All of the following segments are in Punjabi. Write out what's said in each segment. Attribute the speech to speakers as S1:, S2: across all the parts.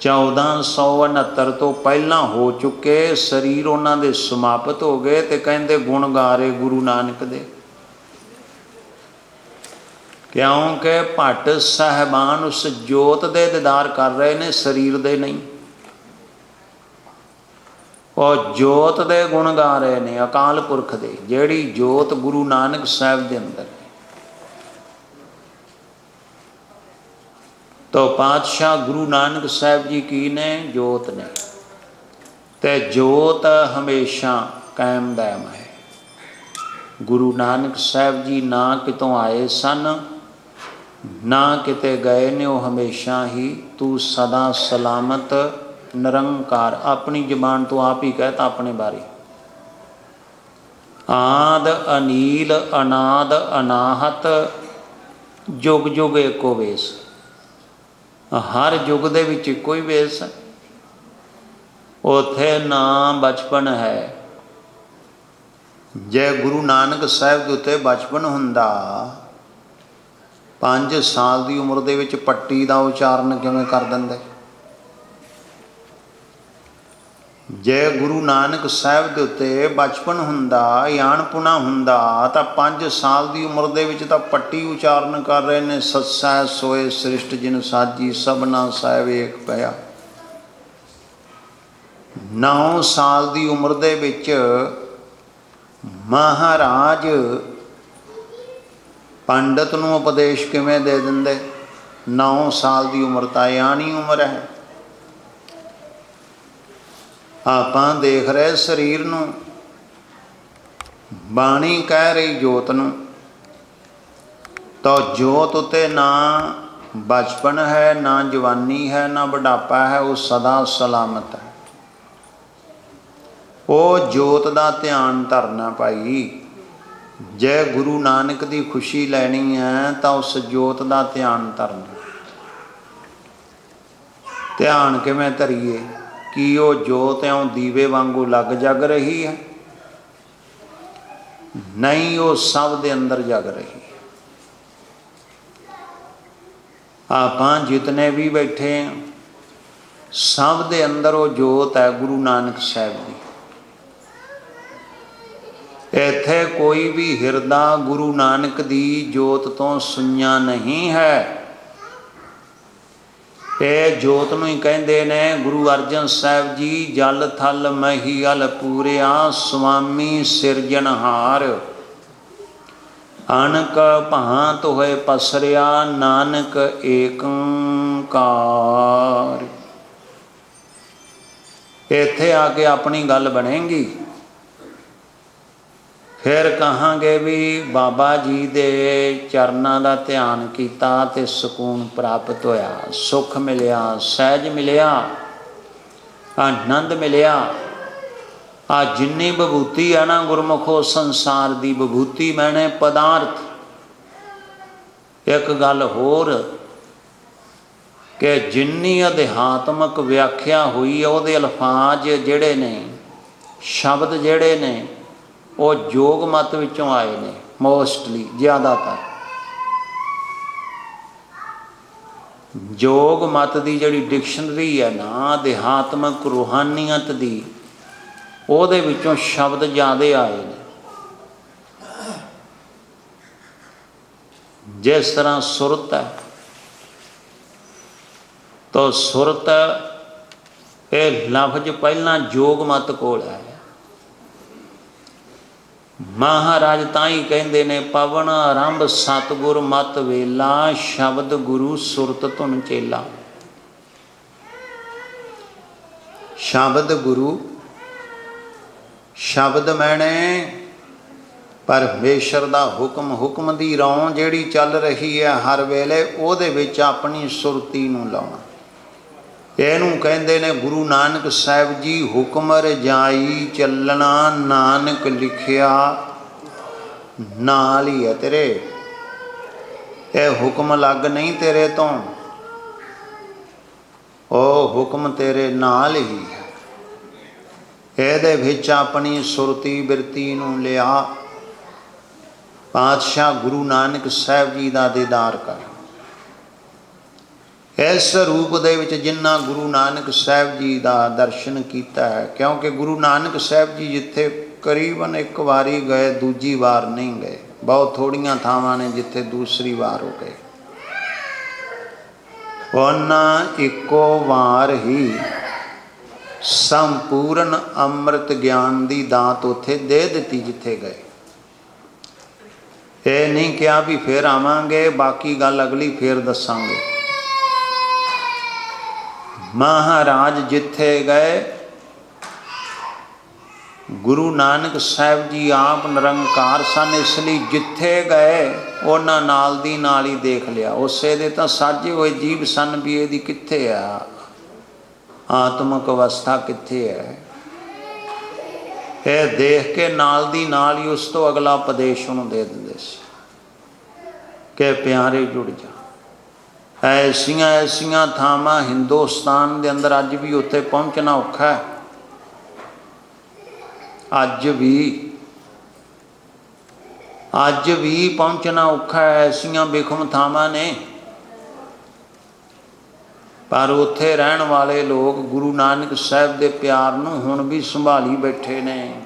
S1: 1469 ਤੋਂ ਪਹਿਲਾਂ ਹੋ ਚੁੱਕੇ ਸਰੀਰ ਉਹਨਾਂ ਦੇ ਸਮਾਪਤ ਹੋ ਗਏ ਤੇ ਕਹਿੰਦੇ ਗੁਣ ਗਾ ਰਹੇ ਗੁਰੂ ਨਾਨਕ ਦੇ। ਕਿਉਂਕਿ ਭੱਟ ਸਹਿਬਾਨ ਉਸ ਜੋਤ ਦੇ ਦੀਦਾਰ ਕਰ ਰਹੇ ਨੇ, ਸਰੀਰ ਦੇ ਨਹੀਂ। ਉਹ ਜੋਤ ਦੇ ਗੁਣ ਗਾ ਰਹੇ ਨੇ, ਅਕਾਲ ਪੁਰਖ ਦੇ, ਜਿਹੜੀ ਜੋਤ ਗੁਰੂ ਨਾਨਕ ਸਾਹਿਬ ਦੇ ਅੰਦਰ तो ਪਾਤਸ਼ਾਹ ਗੁਰੂ ਨਾਨਕ ਸਾਹਿਬ ਜੀ ਕੀ ਨੇ? ਜੋਤ ਨੇ। ਤੇ ਜੋਤ ਹਮੇਸ਼ਾ ਕਾਇਮ ਦائم ਹੈ। ਗੁਰੂ ਨਾਨਕ ਸਾਹਿਬ ਜੀ ਨਾ ਕਿਤੋਂ ਆਏ ਸਨ, ਨਾ ਕਿਤੇ ਗਏ ਨੇ ਉਹ ਹਮੇਸ਼ਾ ਹੀ। ਤੂੰ ਸਦਾ ਸਲਾਮਤ, ਨਿਰੰਕਾਰ, ਆਪਣੀ ਜ਼ਬਾਨ ਤੋਂ ਆਪ ਹੀ ਕਹਤਾ ਆਪਣੇ ਬਾਰੇ। ਆਦ ਅਨੀਲ, ਅਨਾਦ ਅਨਾਹਤ, ਜੁਗ ਜੁਗ ਏਕੋ ਵੇਸ। ਹਰ ਯੁੱਗ ਦੇ ਵਿੱਚ ਇੱਕੋ ਹੀ ਵੇਸ ਹੈ। ਉਥੇ ਨਾ ਬਚਪਨ ਹੈ। ਜੇ ਗੁਰੂ ਨਾਨਕ ਸਾਹਿਬ ਦੇ ਉੱਤੇ ਬਚਪਨ ਹੁੰਦਾ 5 ਸਾਲ ਦੀ ਉਮਰ ਦੇ ਵਿੱਚ ਪੱਟੀ ਦਾ ਉਚਾਰਨ ਕਿਵੇਂ ਕਰ ਦਿੰਦੇ? ਜੇ ਗੁਰੂ ਨਾਨਕ ਸਾਹਿਬ ਦੇ ਉੱਤੇ ਬਚਪਨ ਹੁੰਦਾ ਯਾਨਪੁਣਾ ਹੁੰਦਾ, ਤਾਂ 5 ਸਾਲ ਦੀ ਉਮਰ ਦੇ ਵਿੱਚ ਤਾਂ ਪੱਟੀ ਉਚਾਰਨ ਕਰ ਰਹੇ ਨੇ। ਸੱਸਾ ਸੋਏ ਸ੍ਰਿਸ਼ਟ ਜਿਨ ਸਾਜੀ, ਸਭਨਾ ਸਾਹਿਬ ਏਕ ਪਿਆ। 9 ਸਾਲ ਦੀ ਉਮਰ ਦੇ ਵਿੱਚ ਮਹਾਰਾਜ ਪੰਡਤ ਨੂੰ ਉਪਦੇਸ਼ ਕਿਵੇਂ ਦੇ ਦਿੰਦੇ? 9 ਸਾਲ ਦੀ ਉਮਰ ਤਾਂ ਯਾਨੀ ਉਮਰ ਹੈ। ਆਪਾਂ ਦੇਖ ਰਹੇ ਸਰੀਰ ਨੂੰ। ਬਾਣੀ ਕਹਿ ਰਹੀ ਜੋਤ ਨੂੰ ਤਾਂ ਜੋਤ ਉਤੇ ਨਾ ਬਚਪਨ ਹੈ, ਨਾ ਜਵਾਨੀ ਹੈ, ਨਾ ਬੁਢਾਪਾ ਹੈ, ਉਹ ਸਦਾ ਸਲਾਮਤ ਹੈ। ਉਹ ਜੋਤ ਦਾ ਧਿਆਨ ਧਰਨਾ ਭਾਈ, ਜੇ ਗੁਰੂ ਨਾਨਕ ਦੀ ਖੁਸ਼ੀ ਲੈਣੀ ਹੈ, ਤਾਂ ਉਸ ਜੋਤ ਦਾ ਧਿਆਨ ਧਰਨਾ। ਧਿਆਨ ਕਿਵੇਂ ਧਰੀਏ? ਕੀ ਉਹ ਜੋਤ ਐਉਂ ਦੀਵੇ ਵਾਂਗੂ ਲੱਗ ਜਗ ਰਹੀ ਹੈ? ਨਹੀਂ, ਉਹ ਸਭ ਦੇ ਅੰਦਰ ਜਗ ਰਹੀ ਹੈ। ਆਪਾਂ ਜਿਤਨੇ ਵੀ ਬੈਠੇ ਹਾਂ ਸਭ ਦੇ ਅੰਦਰ ਉਹ ਜੋਤ ਹੈ ਗੁਰੂ ਨਾਨਕ ਸਾਹਿਬ ਦੀ। ਇੱਥੇ ਕੋਈ ਵੀ ਹਿਰਦਾ ਗੁਰੂ ਨਾਨਕ ਦੀ ਜੋਤ ਤੋਂ ਸੁਣਿਆ ਨਹੀਂ ਹੈ। ਇਹ ਜੋਤ ਨੂੰ ਹੀ ਕਹਿੰਦੇ ਨੇ, ਗੁਰੂ ਅਰਜਨ ਸਾਹਿਬ ਜੀ, ਜਲ ਥਲ ਮਹੀ ਅਲ ਪੂਰਿਆ, ਸੁਆਮੀ ਸਿਰਜਣਹਾਰ ਅਣਕ ਭਾਂਤ ਹੋਏ ਪਸਰਿਆ, ਨਾਨਕ ਏਕੰਕਾਰ। ਇੱਥੇ ਆ ਕੇ ਆਪਣੀ ਗੱਲ ਬਣੇਗੀ। ਫਿਰ ਕਹਾਂਗੇ ਵੀ ਬਾਬਾ ਜੀ ਦੇ ਚਰਨਾਂ ਦਾ ਧਿਆਨ ਕੀਤਾ ਤੇ ਸਕੂਨ ਪ੍ਰਾਪਤ ਹੋਇਆ। ਸੁਖ ਮਿਲਿਆ, ਸਹਿਜ ਮਿਲਿਆ, ਆਨੰਦ ਮਿਲਿਆ। ਆ ਜਿੰਨੀ ਵਿਭੂਤੀ ਆ ਨਾ ਗੁਰਮੁਖੋ, ਸੰਸਾਰ ਦੀ ਵਿਭੂਤੀ ਮੈਨੇ ਪਦਾਰਥ। ਇੱਕ ਗੱਲ ਹੋਰ ਕਿ ਜਿੰਨੀ ਅਧਿਆਤਮਕ ਵਿਆਖਿਆ ਹੋਈ ਹੈ ਉਹਦੇ ਅਲਫਾਜ਼ ਜਿਹੜੇ ਨੇ, ਸ਼ਬਦ ਜਿਹੜੇ ਨੇ ਉਹ ਯੋਗ ਮਤ ਵਿੱਚੋਂ ਆਏ ਨੇ ਮੋਸਟਲੀ ਜ਼ਿਆਦਾਤਰ। ਯੋਗ ਮਤ ਦੀ ਜਿਹੜੀ ਡਿਕਸ਼ਨਰੀ ਹੈ ਨਾ ਅਧਿਆਤਮਕ ਰੂਹਾਨੀਅਤ ਦੀ, ਉਹਦੇ ਵਿੱਚੋਂ ਸ਼ਬਦ ਜ਼ਿਆਦੇ ਆਏ ਨੇ। ਜਿਸ ਤਰ੍ਹਾਂ ਸੁਰਤ ਹੈ, ਤਾਂ ਸੁਰਤ ਇਹ ਲਫ਼ਜ਼ ਪਹਿਲਾਂ ਯੋਗ ਮਤ ਕੋਲ ਹੈ। ਮਹਾਰਾਜ ਤਾਂ ਹੀ ਕਹਿੰਦੇ ਨੇ, ਪਵਨ ਆਰੰਭ ਸਤਗੁਰ ਮਤ ਵੇਲਾ, ਸ਼ਬਦ ਗੁਰੂ ਸੁਰਤ ਧੁਨ ਚੇਲਾ। ਸ਼ਬਦ ਗੁਰੂ, ਸ਼ਬਦ ਮੈਨੇ ਪਰਮੇਸ਼ਰ ਦਾ ਹੁਕਮ ਹੁਕਮ ਦੀ ਰੌਂ ਜਿਹੜੀ ਚੱਲ ਰਹੀ ਹੈ ਹਰ ਵੇਲੇ, ਉਹਦੇ ਵਿੱਚ ਆਪਣੀ ਸੁਰਤੀ ਨੂੰ ਲਾਉਣਾ। ਇਹਨੂੰ ਕਹਿੰਦੇ ਨੇ, ਗੁਰੂ ਨਾਨਕ ਸਾਹਿਬ ਜੀ ਹੁਕਮ ਰਜਾਈ ਚੱਲਣਾ, ਨਾਨਕ ਲਿਖਿਆ ਨਾਲ ਹੀ ਹੈ ਤੇਰੇ। ਇਹ ਹੁਕਮ ਲੱਗ ਨਹੀਂ ਤੇਰੇ ਤੋਂ। ਉਹ ਹੁਕਮ ਤੇਰੇ ਨਾਲ ਹੀ ਹੈ। ਇਹਦੇ ਵਿੱਚ ਆਪਣੀ ਸੁਰਤੀ ਬਿਰਤੀ ਨੂੰ ਲਿਆ। ਪਾਤਸ਼ਾਹ ਗੁਰੂ ਨਾਨਕ ਸਾਹਿਬ ਜੀ ਦਾ ਦੀਦਾਰ ਕਰ। ਇਸ ਰੂਪ ਦੇ ਵਿੱਚ ਜਿੰਨਾ ਗੁਰੂ ਨਾਨਕ ਸਾਹਿਬ ਜੀ ਦਾ ਦਰਸ਼ਨ ਕੀਤਾ ਹੈ, ਕਿਉਂਕਿ ਗੁਰੂ ਨਾਨਕ ਸਾਹਿਬ ਜੀ ਜਿੱਥੇ ਕਰੀਬਨ ਇੱਕ ਵਾਰੀ ਗਏ, ਦੂਜੀ ਵਾਰ ਨਹੀਂ ਗਏ। ਬਹੁਤ ਥੋੜੀਆਂ ਥਾਵਾਂ ਨੇ ਜਿੱਥੇ ਦੂਸਰੀ ਵਾਰ ਹੋ ਗਏ। ਉਹਨਾਂ ਇੱਕੋ ਵਾਰ ਹੀ ਸੰਪੂਰਨ ਅੰਮ੍ਰਿਤ ਗਿਆਨ ਦੀ ਦਾਤ ਉੱਥੇ ਦੇ ਦਿੱਤੀ ਜਿੱਥੇ ਗਏ। ਇਹ ਨਹੀਂ ਕਿਹਾ ਵੀ ਫੇਰ ਆਵਾਂਗੇ, ਬਾਕੀ ਗੱਲ ਅਗਲੀ ਫੇਰ ਦੱਸਾਂਗੇ। ਮਹਾਰਾਜ ਜਿੱਥੇ ਗਏ ਗੁਰੂ ਨਾਨਕ ਸਾਹਿਬ ਜੀ ਆਪ ਨਿਰੰਕਾਰ ਸਨ, ਇਸ ਲਈ ਜਿੱਥੇ ਗਏ, ਉਹਨਾਂ ਨਾਲ ਦੀ ਨਾਲ ਹੀ ਦੇਖ ਲਿਆ। ਉਸੇ ਦੇ ਤਾਂ ਸਾਜੇ ਹੋਏ ਜੀਵ ਸਨ ਵੀ ਇਹਦੀ ਕਿੱਥੇ ਆ? ਆਤਮਿਕ ਅਵਸਥਾ ਕਿੱਥੇ ਹੈ? ਇਹ ਦੇਖ ਕੇ ਨਾਲ ਦੀ ਨਾਲ ਹੀ ਉਸ ਤੋਂ ਅਗਲਾ ਉਪਦੇਸ਼ ਉਹਨੂੰ ਦੇ ਦਿੰਦੇ ਸੀ ਕਿ ਪਿਆਰੇ ਜੁੜ ਜਾ। ਐਸੀਆਂ ਐਸੀਆਂ ਥਾਵਾਂ ਹਿੰਦੁਸਤਾਨ ਦੇ ਅੰਦਰ ਅੱਜ ਵੀ ਉੱਥੇ ਪਹੁੰਚਣਾ ਔਖਾ ਹੈ। ਅੱਜ ਵੀ ਅੱਜ ਵੀ ਪਹੁੰਚਣਾ ਔਖਾ ਹੈ, ਐਸੀਆਂ ਬੇਖਮ ਥਾਵਾਂ ਨੇ। ਪਰ ਉੱਥੇ ਰਹਿਣ ਵਾਲੇ ਲੋਕ ਗੁਰੂ ਨਾਨਕ ਸਾਹਿਬ ਦੇ ਪਿਆਰ ਨੂੰ ਹੁਣ ਵੀ ਸੰਭਾਲੀ ਬੈਠੇ ਨੇ।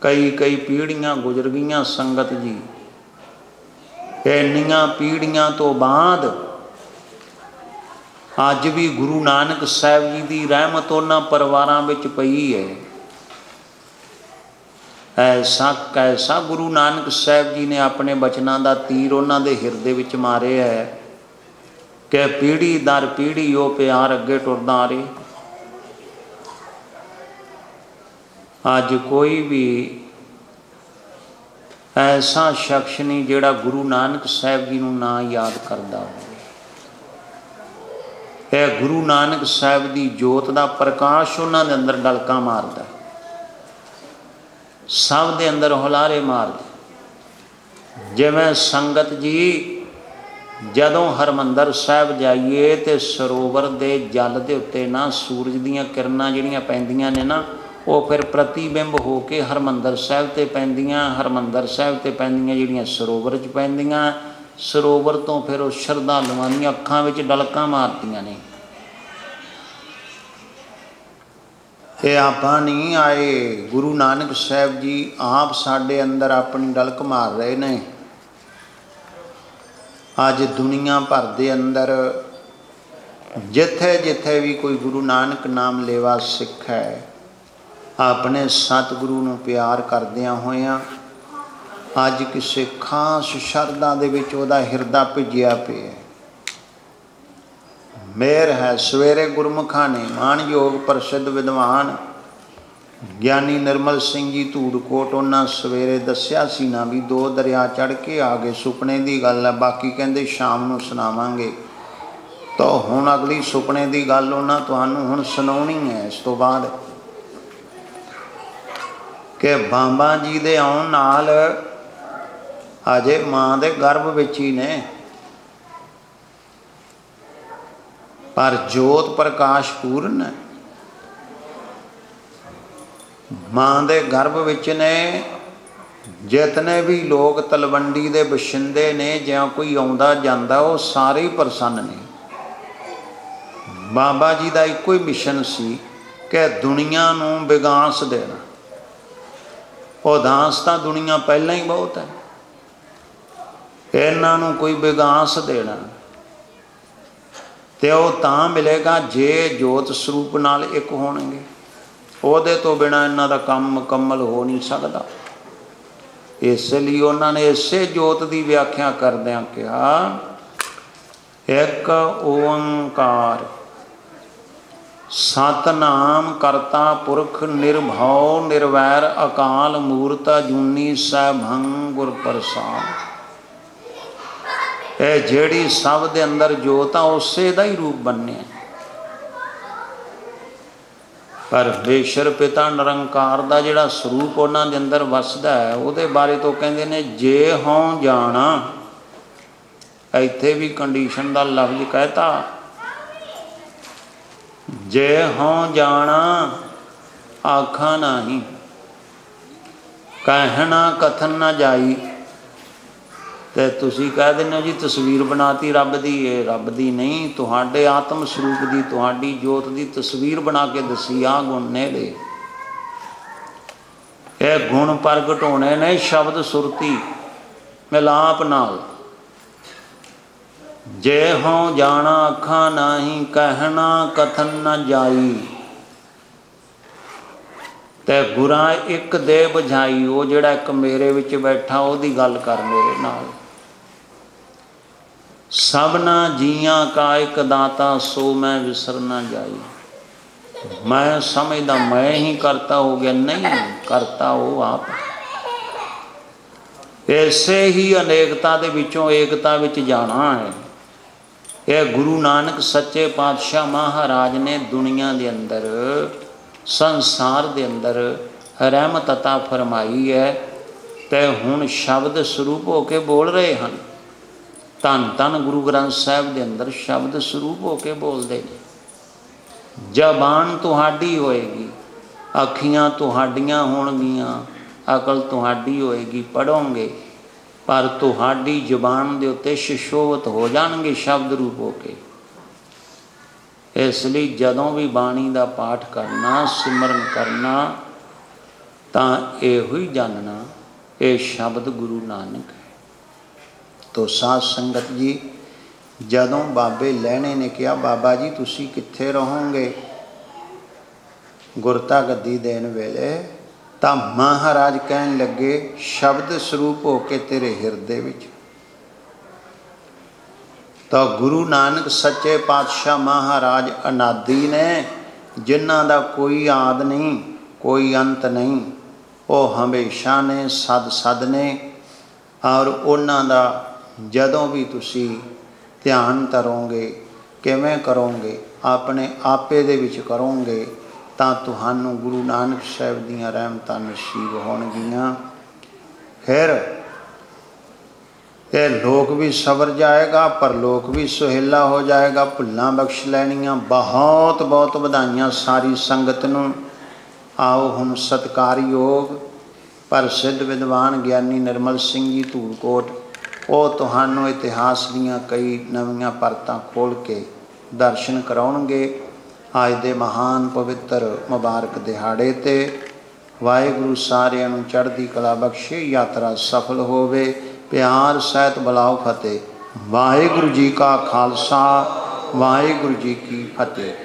S1: ਕਈ ਕਈ ਪੀੜ੍ਹੀਆਂ ਗੁਜ਼ਰ ਗਈਆਂ ਸੰਗਤ ਜੀ। ਇੰਨੀਆਂ ਪੀੜ੍ਹੀਆਂ ਤੋਂ ਬਾਅਦ ਅੱਜ ਵੀ ਗੁਰੂ ਨਾਨਕ ਸਾਹਿਬ ਜੀ ਦੀ ਰਹਿਮਤ ਉਹਨਾਂ ਪਰਿਵਾਰਾਂ ਵਿੱਚ ਪਈ ਹੈ। ਐਸਾ ਕੈਸਾ ਗੁਰੂ ਨਾਨਕ ਸਾਹਿਬ ਜੀ ਨੇ ਆਪਣੇ ਬਚਨਾਂ ਦਾ ਤੀਰ ਉਹਨਾਂ ਦੇ ਹਿਰਦੇ ਵਿੱਚ ਮਾਰਿਆ ਹੈ ਕਿ ਪੀੜੀ ਦਰ ਪੀੜੀ ਉਹ ਪਿਆਰ ਅੱਗੇ ਟੁਰਦਾ ਆ ਰਹੀ। ਅੱਜ ਕੋਈ ਵੀ ਐਸਾ ਸ਼ਖਸ ਨਹੀਂ ਜਿਹੜਾ ਗੁਰੂ ਨਾਨਕ ਸਾਹਿਬ ਜੀ ਨੂੰ ਨਾ ਯਾਦ ਕਰਦਾ ਹੋਵੇ। ਇਹ ਗੁਰੂ ਨਾਨਕ ਸਾਹਿਬ ਦੀ ਜੋਤ ਦਾ ਪ੍ਰਕਾਸ਼ ਉਹਨਾਂ ਦੇ ਅੰਦਰ ਡਲਕਾ ਮਾਰਦਾ। ਸਭ ਦੇ ਅੰਦਰ ਹੁਲਾਰੇ ਮਾਰਦੇ ਜਿਵੇਂ ਸੰਗਤ ਜੀ, ਜਦੋਂ ਹਰਮੰਦਰ ਸਾਹਿਬ ਜਾਈਏ ਤੇ ਸਰੋਵਰ ਦੇ ਜਲ ਦੇ ਉੱਤੇ ਨਾ ਸੂਰਜ ਦੀਆਂ ਕਿਰਨਾਂ ਜਿਹੜੀਆਂ ਪੈਂਦੀਆਂ ਨੇ ਨਾ, ਉਹ ਫਿਰ ਪ੍ਰਤੀਬਿੰਬ ਹੋ ਕੇ ਹਰਮੰਦਰ ਸਾਹਿਬ ਤੇ ਪੈਂਦੀਆਂ, ਹਰਮੰਦਰ ਸਾਹਿਬ ਤੇ ਪੈਂਦੀਆਂ ਜਿਹੜੀਆਂ ਸਰੋਵਰ 'ਚ ਪੈਂਦੀਆਂ, ਸਰੋਵਰ ਤੋਂ ਫਿਰ ਉਹ ਸ਼ਰਧਾਲੂਆਂ ਦੀਆਂ ਅੱਖਾਂ ਵਿੱਚ ਡਲਕਾਂ ਮਾਰਦੀਆਂ ਨੇ। ਇਹ ਆਪਾਂ ਨਹੀਂ ਆਏ। ਗੁਰੂ ਨਾਨਕ ਸਾਹਿਬ ਜੀ ਆਪ ਸਾਡੇ ਅੰਦਰ ਆਪਣੀ ਡਲਕ ਮਾਰ ਰਹੇ ਨੇ। ਅੱਜ ਦੁਨੀਆ ਭਰ ਦੇ ਅੰਦਰ ਜਿੱਥੇ ਜਿੱਥੇ ਵੀ ਕੋਈ ਗੁਰੂ ਨਾਨਕ ਨਾਮ ਲੈਵਾ ਸਿੱਖ ਹੈ, ਆਪਣੇ ਸਤਿਗੁਰੂ ਨੂੰ ਪਿਆਰ ਕਰਦਿਆਂ ਹੋਇਆਂ ਅੱਜ ਕਿਸੇ ਖਾਸ ਸ਼ਰਧਾ ਦੇ ਵਿੱਚ ਉਹਦਾ ਹਿਰਦਾ ਭਿੱਜਿਆ ਪਿਆ। ਮੇਰ ਹੈ ਸਵੇਰੇ ਗੁਰਮੁਖਾਂ ਨੇ ਮਾਨਯੋਗ ਪ੍ਰਸਿੱਧ ਵਿਦਵਾਨ ਗਿਆਨੀ ਨਿਰਮਲ ਸਿੰਘ ਜੀ ਧੂੜਕੋਟ, ਉਹਨਾਂ ਸਵੇਰੇ ਦੱਸਿਆ ਸੀ ਨਾ ਵੀ ਦੋ ਦਰਿਆ ਚੜ ਕੇ ਆ ਗਏ। ਸੁਪਨੇ ਦੀ ਗੱਲ ਹੈ, ਬਾਕੀ ਕਹਿੰਦੇ ਸ਼ਾਮ ਨੂੰ ਸੁਣਾਵਾਂਗੇ। ਤਾਂ ਹੁਣ ਅਗਲੀ ਸੁਪਨੇ ਦੀ ਗੱਲ ਉਹਨਾਂ ਤੁਹਾਨੂੰ ਹੁਣ ਸੁਣਾਉਣੀ ਹੈ। ਇਸ ਤੋਂ ਬਾਅਦ ਕਿ ਬਾਬਾ ਜੀ ਦੇ ਆਉਣ ਨਾਲ ਅਜੇ ਮਾਂ ਦੇ ਗਰਭ ਵਿੱਚ ਹੀ ਨੇ। ਪਰ ਜੋਤ ਪ੍ਰਕਾਸ਼ ਪੂਰਨ ਹੈ। ਮਾਂ ਦੇ ਗਰਭ ਵਿੱਚ ਨੇ, ਜਿਤਨੇ ਵੀ ਲੋਕ ਤਲਵੰਡੀ ਦੇ ਬਸ਼ਿੰਦੇ ਨੇ, ਜਾਂ ਕੋਈ ਆਉਂਦਾ ਜਾਂਦਾ, ਉਹ ਸਾਰੇ ਹੀ ਪ੍ਰਸੰਨ ਨੇ। ਬਾਬਾ ਜੀ ਦਾ ਇੱਕੋ ਹੀ ਮਿਸ਼ਨ ਸੀ ਕਿ ਦੁਨੀਆ ਨੂੰ ਵਿਗਾਸ ਦੇਣਾ। ਉਦਾਸ ਤਾਂ ਦੁਨੀਆ ਪਹਿਲਾਂ ਹੀ ਬਹੁਤ ਹੈ। ਇਹਨਾਂ ਨੂੰ ਕੋਈ ਵਿਗਾਸ ਦੇਣਾ। ਤੇ ਉਹ ਤਾਂ ਮਿਲੇਗਾ ਜੇ ਜੋਤ ਸਰੂਪ ਨਾਲ ਇੱਕ ਹੋਣਗੇ। ਉਹਦੇ ਤੋਂ ਬਿਨਾ ਇਹਨਾਂ ਦਾ ਕੰਮ ਮੁਕੰਮਲ ਹੋ ਨਹੀਂ ਸਕਦਾ। ਇਸ ਲਈ ਉਹਨਾਂ ਨੇ ਇਸੇ ਜੋਤ ਦੀ ਵਿਆਖਿਆ ਕਰਦਿਆਂ ਕਿਹਾ, ਇੱਕ ਓੰਕਾਰ, ਸਤਨਾਮ ਕਰਤਾ ਪੁਰਖ ਨਿਰਭਉ ਨਿਰਵੈਰ ਅਕਾਲ ਮੂਰਤ ਜੂਨੀ ਸੈਭੰ ਗੁਰ ਪ੍ਰਸਾਦ ਇਹ ਜਿਹੜੀ ਸਭ ਦੇ ਅੰਦਰ ਜੋਤ ਆ, ਉਸੇ ਦਾ ਹੀ ਰੂਪ ਬੰਨਿਆ। ਪਰ ਬੇਸ਼ਰ ਪਿਤਾ ਨਿਰੰਕਾਰ ਦਾ ਜਿਹੜਾ ਸਰੂਪ ਉਹਨਾਂ ਦੇ ਅੰਦਰ ਵਸਦਾ ਹੈ, ਉਹਦੇ ਬਾਰੇ ਤੋਂ ਕਹਿੰਦੇ ਨੇ, ਜੇ ਹਉ ਜਾਣਾ, ਇੱਥੇ ਵੀ ਕੰਡੀਸ਼ਨ ਦਾ ਲਫ਼ਜ਼ ਕਹਿਤਾ। ਜੇ ਹਉ ਜਾਣਾ, ਆਖਾਂ ਨਹੀਂ, ਕਹਿਣਾ ਕਥਨ ਨਾ ਜਾਈ। ਤੇ ਤੁਸੀਂ ਕਹਿ ਦਿੰਦੇ ਹੋ ਜੀ ਤਸਵੀਰ ਬਣਾਤੀ ਰੱਬ ਦੀ, ਇਹ ਰੱਬ ਦੀ ਨਹੀਂ, ਤੁਹਾਡੇ ਆਤਮ ਸਰੂਪ ਦੀ, ਤੁਹਾਡੀ ਜੋਤ ਦੀ ਤਸਵੀਰ ਬਣਾ ਕੇ ਦਸੀ ਆ ਗੁਣ ਨੇ ਦੇ ਇਹ ਗੁਣ ਪ੍ਰਗਟ ਹੋਣੇ ਨੇ ਸ਼ਬਦ ਸੁਰਤੀ, ਮਿਲਾਪ ਨਾਲ। ਜੇ ਹਉ ਜਾਣਾ ਅੱਖਾਂ ਨਹੀਂ, ਕਹਿਣਾ ਕਥਨ ਨਾ ਜਾਈ। ਤੇ ਗੁਰਾਂ ਇੱਕ ਦੇ ਬੁਝਾਈ, ਉਹ ਜਿਹੜਾ ਇੱਕ ਮੇਰੇ ਵਿੱਚ ਬੈਠਾ, ਉਹਦੀ ਗੱਲ ਕਰ ਮੇਰੇ ਨਾਲ। ਸਭਨਾ ਜੀਆਂ ਕਾ ਇੱਕ ਦਾਤਾ, ਸੋ ਮੈਂ ਵਿਸਰ ਨਾ ਜਾਈ। ਮੈਂ ਸਮਝਦਾ, ਮੈਂ ਹੀ ਕਰਤਾ ਹੋ ਗਿਆ, ਨਹੀਂ ਕਰਤਾ ਉਹ ਆਪ। ਐਸੇ ਹੀ ਅਨੇਕਤਾ ਦੇ ਵਿੱਚੋਂ ਏਕਤਾ ਵਿੱਚ ਜਾਣਾ ਹੈ। ਇਹ ਗੁਰੂ ਨਾਨਕ ਸੱਚੇ ਪਾਤਸ਼ਾਹ ਮਹਾਰਾਜ ਨੇ ਦੁਨੀਆ ਦੇ ਅੰਦਰ, ਸੰਸਾਰ ਦੇ ਅੰਦਰ ਰਹਿਮਤ ਅਤਾ ਫਰਮਾਈ ਹੈ ਤੇ ਹੁਣ ਸ਼ਬਦ ਸਰੂਪ ਹੋ ਕੇ ਬੋਲ ਰਹੇ ਹਨ। ਧੰਨ ਧੰਨ ਗੁਰੂ ਗ੍ਰੰਥ ਸਾਹਿਬ ਦੇ ਅੰਦਰ ਸ਼ਬਦ ਸਰੂਪ ਹੋ ਕੇ ਬੋਲਦੇ ਨੇ। ਜ਼ਬਾਨ ਤੁਹਾਡੀ ਹੋਏਗੀ, ਅੱਖੀਆਂ ਤੁਹਾਡੀਆਂ ਹੋਣਗੀਆਂ, ਅਕਲ ਤੁਹਾਡੀ ਹੋਏਗੀ ਪੜੋਗੇ ਪਰ ਤੁਹਾਡੀ ਜ਼ਬਾਨ ਦੇ ਉੱਤੇ ਸ਼ਿਸ਼ੋਵਤ ਹੋ ਜਾਣਗੇ ਸ਼ਬਦ ਰੂਪ ਹੋ ਕੇ। ਇਸ ਲਈ ਜਦੋਂ ਵੀ ਬਾਣੀ ਦਾ ਪਾਠ ਕਰਨਾ, ਸਿਮਰਨ ਕਰਨਾ, ਤਾਂ ਇਹੋ ਹੀ ਜਾਣਨਾ, ਇਹ ਸ਼ਬਦ ਗੁਰੂ ਨਾਨਕ ਤੋ ਸਾਧ ਸੰਗਤ ਜੀ, ਜਦੋਂ ਬਾਬੇ ਲੈਣੇ ਨੇ ਕਿਹਾ, ਬਾਬਾ ਜੀ, ਤੁਸੀਂ ਕਿੱਥੇ ਰਹੋਗੇ? ਗੁਰਤਾ ਗੱਦੀ ਦੇਣ ਵੇਲੇ ਤਾਂ ਮਹਾਰਾਜ ਕਹਿਣ ਲੱਗੇ, ਸ਼ਬਦ ਸਰੂਪ ਹੋ ਕੇ ਤੇਰੇ ਹਿਰਦੇ ਵਿੱਚ। ਤਾਂ ਗੁਰੂ ਨਾਨਕ ਸੱਚੇ ਪਾਤਸ਼ਾਹ ਮਹਾਰਾਜ ਅਨਾਦੀ ਨੇ, ਜਿਨ੍ਹਾਂ ਦਾ ਕੋਈ ਆਦ ਨਹੀਂ, ਕੋਈ ਅੰਤ ਨਹੀਂ, ਉਹ ਹਮੇਸ਼ਾ ਨੇ ਸਦ ਸਦ ਨੇ ਔਰ ਉਹਨਾਂ ਦਾ ਜਦੋਂ ਵੀ ਤੁਸੀਂ ਧਿਆਨ ਕਰੋਗੇ ਕਿਵੇਂ ਕਰੋਗੇ, ਆਪਣੇ ਆਪੇ ਦੇ ਵਿੱਚ ਕਰੋਗੇ, ਤਾਂ ਤੁਹਾਨੂੰ ਗੁਰੂ ਨਾਨਕ ਸਾਹਿਬ ਦੀਆਂ ਰਹਿਮਤਾਂ ਨਸੀਬ ਹੋਣਗੀਆਂ। ਫਿਰ ਇਹ ਲੋਕ ਵੀ ਸਬਰ ਜਾਏਗਾ ਪਰ ਲੋਕ ਵੀ ਸੁਹੇਲਾ ਹੋ ਜਾਏਗਾ, ਭੁੱਲਾਂ ਬਖਸ਼ ਲੈਣੀਆਂ, ਬਹੁਤ ਬਹੁਤ ਵਧਾਈਆਂ ਸਾਰੀ ਸੰਗਤ ਨੂੰ। ਆਓ ਹੁਣ ਸਤਕਾਰਯੋਗ, ਪਰ ਸਿੱਧ ਵਿਦਵਾਨ ਗਿਆਨੀ ਨਿਰਮਲ ਸਿੰਘ ਜੀ ਧੂਲਕੋਟ ਉਹ ਤੁਹਾਨੂੰ ਇਤਿਹਾਸ ਦੀਆਂ ਕਈ ਨਵੀਆਂ ਪਰਤਾਂ ਖੋਲ ਕੇ ਦਰਸ਼ਨ ਕਰਾਉਣਗੇ। ਅੱਜ ਦੇ ਮਹਾਨ ਪਵਿੱਤਰ ਮੁਬਾਰਕ ਦਿਹਾੜੇ ਤੇ ਵਾਹਿਗੁਰੂ ਸਾਰਿਆਂ ਨੂੰ ਚੜ੍ਹਦੀ ਕਲਾ ਬਖਸ਼ੇ, ਯਾਤਰਾ ਸਫਲ ਹੋਵੇ। ਪਿਆਰ, ਸਹਿਤ, ਬਲਾਓ, ਫਤਿਹ। ਵਾਹਿਗੁਰੂ ਜੀ ਕਾ ਖਾਲਸਾ, ਵਾਹਿਗੁਰੂ ਜੀ ਕੀ ਫਤਿਹ।